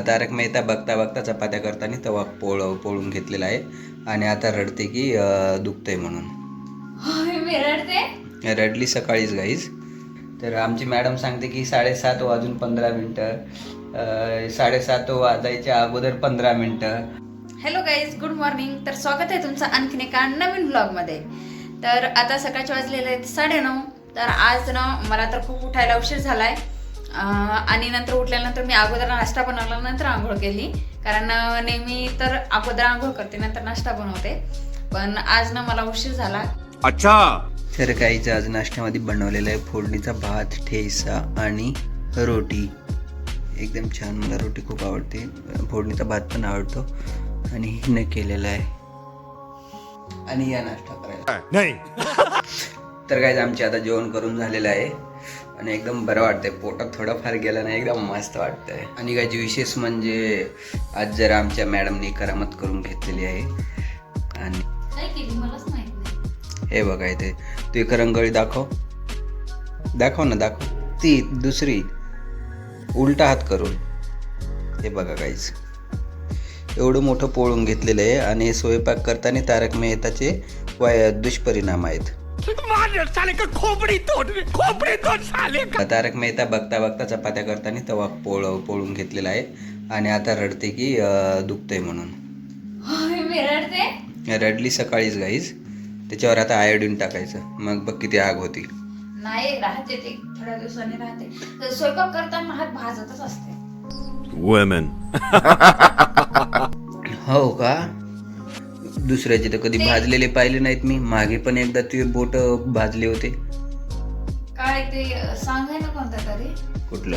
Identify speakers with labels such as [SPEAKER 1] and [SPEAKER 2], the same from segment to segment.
[SPEAKER 1] तारक मेहता बघता बघता चपात्या करताना तवा पोळ पोळून घेतलेला आहे. आणि आता रडते की दुखतंय म्हणून. रडली सकाळीच गाईज तर आमची मॅडम सांगते की साडेसात वाजून पंधरा मिनटं. साडेसात वाजायच्या अगोदर पंधरा मिनटं.
[SPEAKER 2] हॅलो गाईज गुड मॉर्निंग तर स्वागत आहे तुमचं आणखीन एका नवीन ब्लॉगमध्ये तर आता सकाळचे वाजलेले आहेत साडेनऊ. तर आज ना मला तर खूप उठायला उशीर झालाय. अं, आणि नंतर उठल्यानंतर मी अगोदर नाश्ता बनवला नंतर आंघोळ केली. कारण नेहमी तर अगोदर आंघोळ करते नंतर नाश्ता बनवते. पण आज ना मला उशीर झाला.
[SPEAKER 3] अच्छा!
[SPEAKER 1] तर काहीच आज नाश्त्यामध्ये बनवलेलं आहे फोडणीचा भात ठेसा आणि रोटी. एकदम छान मला रोटी खूप आवडते. फोडणीचा भात पण आवडतो. आणि हिनं केलेला आहे. आणि या नाश्ता करायला.
[SPEAKER 3] नहीं.
[SPEAKER 1] तर काय आमचे आता जेवण करून झालेलं आहे. आणि एकदम बरं वाटतंय. पोटात थोडंफार गेलं नाही एकदम मस्त वाटतंय. आणि काय विशेष म्हणजे आज जरा आमच्या मॅडमनी करामत करून घेतलेली आहे. आणि हे बघा इथे. तू एक रंगोळी दाखव. दाखव ना दाखव. ती दुसरी. उलटा हात करून. हे बघा काहीच एवढं मोठं पोळून घेतलेलं आहे आणि स्वयंपाक करताना तारक मेहताचे वाय दुष्परिणाम आहेत.
[SPEAKER 3] मार साले का खोपड़ी तोड़ खोपड़ी तोड़ साले का?
[SPEAKER 1] तारक मेहता बघता बघता चपात्या करताना तवा पोळ पोळून घेतलेला आहे. आणि आता रडते की दुखतंय म्हणून. रडली सकाळीच गाईज त्याच्यावर आता आयोडीन टाकायचं. मग बघ किती आग होती.
[SPEAKER 2] नाही राहते ते. थोड्या दिवसांनी राहते. तर स्वयंपाक करताना हात भाजतच असते.
[SPEAKER 3] वुमेन
[SPEAKER 1] हो का? दुसऱ्याचे तर कधी भाजलेले पाहिले नाहीत मी. मागे पण एकदा तुझे बोट भाजले होते.
[SPEAKER 2] काय ते सांगाय ना कोणता तरी?
[SPEAKER 1] कुठलं?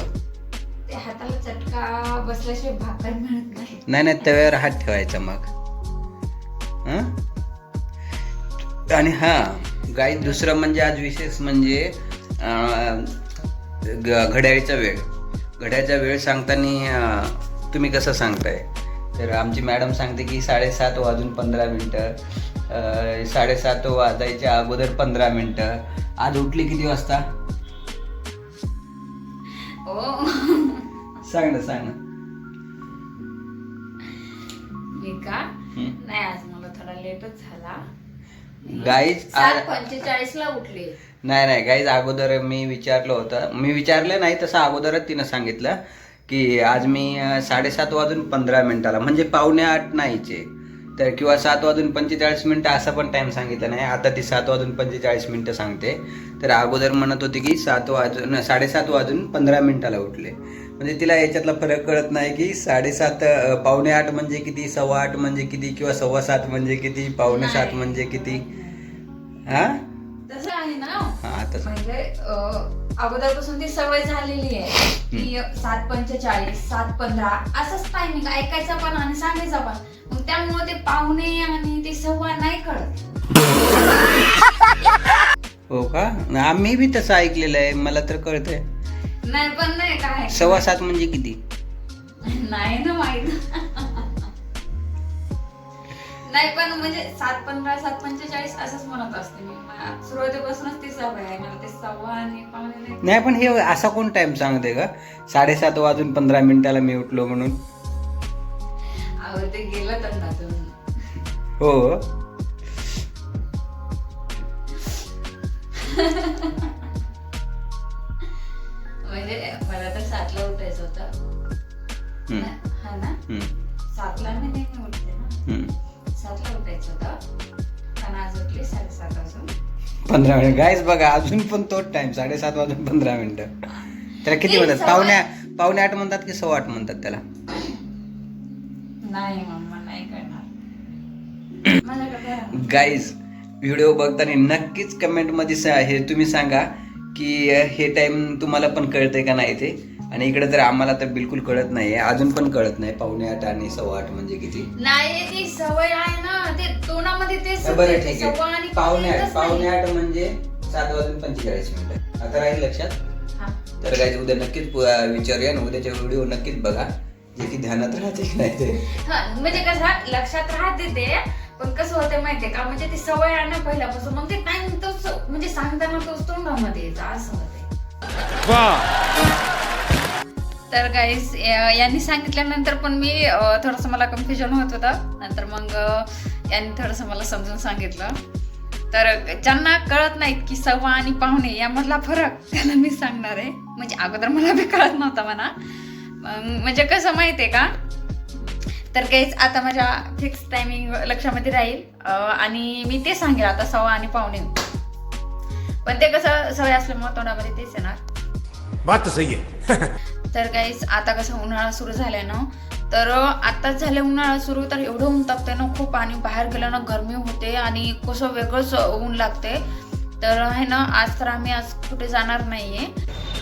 [SPEAKER 2] ते हाताला चटका बसल्याशिवाय भाकर मिळत नाही.
[SPEAKER 1] नाही नाही तव्यावर हात ठेवायचा मग. हं? आणि हा गाई दुसरं म्हणजे आज विशेष म्हणजे अं, ग- घड्याळीचा वेळ. घड्याळीचा वेळ सांगताना तुम्ही कसं सांगताय? तर आमची मॅडम सांगते की साडेसात वाजून पंधरा मिनटं अं, साडेसात वाजायच्या अगोदर पंधरा मिनटं. आज उठली किती वाजता? सांग ना सांग ना.
[SPEAKER 2] नाही आज मला थोडा लेटच झाला.
[SPEAKER 1] गाईज
[SPEAKER 2] सात पंचेचाळीस ला उठले.
[SPEAKER 1] नाही नाही गाईज अगोदर मी विचारलं होतं. मी विचारलं नाही तसं अगोदरच तिनं सांगितलं. की आज मी साडेसात वाजून पंधरा मिनिटाला म्हणजे पावणे आठ नाहीचे. तर किंवा सात वाजून पंचेचाळीस मिनटं असा पण टाईम सांगितलं नाही. आता ती सात वाजून पंचेचाळीस मिनटं सांगते. तर अगोदर म्हणत होती की सात वाजून साडेसात वाजून पंधरा मिनिटाला उठले. म्हणजे तिला याच्यातला फरक कळत नाही की साडेसात पावणे आठ म्हणजे किती सव्वा आठ म्हणजे किती किंवा सव्वा सात म्हणजे किती पावणे सात. म्हणजे किती? हा?
[SPEAKER 2] तसं आहे ना.
[SPEAKER 1] हा आता सांग.
[SPEAKER 2] म्हणजे अगोदरपासून ती सवय झालेली आहे की सात पंचेचाळीस सात पंधरा असंच टायमिंग ऐकायचा पण आणि सांगायचा पण. मग त्यामुळे ते पाहुणे आणि ते सव्वा नाही कळत.
[SPEAKER 1] हो का? आम्ही बी तसं ऐकलेलं आहे. मला तर कळतंय.
[SPEAKER 2] नाही पण नाही काय
[SPEAKER 1] सव्वा सात म्हणजे किती?
[SPEAKER 2] नाही ना माहीत. नाही पण म्हणजे सात पंधरा सात पंचेचाळीस असंच म्हणत असते मी. सुरुवातीपासूनच ती सवय आहे मला ते सव्वा आणि पाहुणे नाही
[SPEAKER 1] नाही पण हे असा कोण टाइम सांगते का साडेसात वाजून पंधरा मिनिटाला मी उठलो म्हणून.
[SPEAKER 2] अहो ते गेलं तोंडातून
[SPEAKER 1] हो.
[SPEAKER 2] म्हणजे मला तर सातला उठायचं होतं.
[SPEAKER 1] हम्म,
[SPEAKER 2] हा ना?
[SPEAKER 1] हम्म,
[SPEAKER 2] सातला मी नेहमी उठते ना.
[SPEAKER 1] हम्म.
[SPEAKER 2] सातला उठायचं होतं. पण आज उठली साडेसात वाजून.
[SPEAKER 1] पंधरा मिनिट. गायच बघा अजून पण तोच टाइम साडेसात वाजून पंधरा मिनिटं. त्याला किती म्हणतात? पावणे पावणे आठ म्हणतात की सव्वा आठ म्हणतात त्याला?
[SPEAKER 2] नाही मम्मा नाही करणार. माझ्याकडे बघा.
[SPEAKER 1] गाईज व्हिडिओ बघताना नक्कीच कमेंटमध्ये हे तुम्ही सांगा की हे टाइम तुम्हाला पण कळतंय का नाही ते? आणि इकडे तर आम्हाला तर बिलकुल कळत नाही अजून पण कळत नाही. पावणे आठ आणि सव्वा आठ म्हणजे किती?
[SPEAKER 2] नाही ती सवय आहे ना. ते तोंडामध्ये ते
[SPEAKER 1] हा, बरं ठीक
[SPEAKER 2] सव्वा आणि
[SPEAKER 1] आहे पावणे आठ. पावणे. आठ म्हणजे सात वाजून पंचेचाळीस मिनिटं. आता राहील लक्षात?
[SPEAKER 2] हा.
[SPEAKER 1] तर काय उद्या नक्कीच पु- अ, विचारूया आणि उद्याच्या व्हिडिओ नक्कीच बघा. जे की ध्यानात राहते की नाही ते.
[SPEAKER 2] हा, म्हणजे कसं लक्षात राहते ते. पण कसं होतं माहितीये का? म्हणजे ती सवय आहे ना पहिल्यापासून. मग ते टाइम तोच म्हणजे सांगताना तोच तोंडामध्ये यायचा असं होते
[SPEAKER 3] वाह
[SPEAKER 2] तर गाईज यांनी सांगितल्यानंतर पण मी थोडंसं मला कन्फ्युजन होत होतं. नंतर मग यांनी थोडंसं मला समजून सांगितलं. तर ज्यांना कळत नाहीत की सव्वा आणि पाहुणे यामधला फरक त्यांना मी सांगणार आहे. म्हणजे अगोदर मला बी कळत नव्हता म्हणा. मग म्हणजे कसं माहिती आहे का? तर काहीच आता माझ्या फिक्स टायमिंग लक्षामध्ये राहील. आणि मी ते सांगेल आता सव्वा आणि पाहुणे. पण ते कसं सवय असल्यामुळे तोंडामध्ये तेच येणार.
[SPEAKER 3] बात तो सही है
[SPEAKER 2] तर काहीच आता कसं उन्हाळा सुरू झालाय ना तर आताच झालं उन्हाळा सुरू तर एवढं ऊन तापतंय ना खूप आणि बाहेर गेलं ना गरमी होते आणि कसं वेगळंच ऊन लागते तर आहे ना आज तर आम्ही आज कुठे जाणार नाहीये.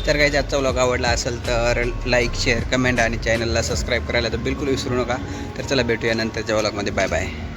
[SPEAKER 1] तर काही आजचा व्लॉग आवडला असेल तर लाईक शेअर कमेंट आणि चॅनलला सबस्क्राईब करायला तर बिलकुल विसरू नका. तर चला भेटूया नंतरच्या व्लॉगमध्ये बाय बाय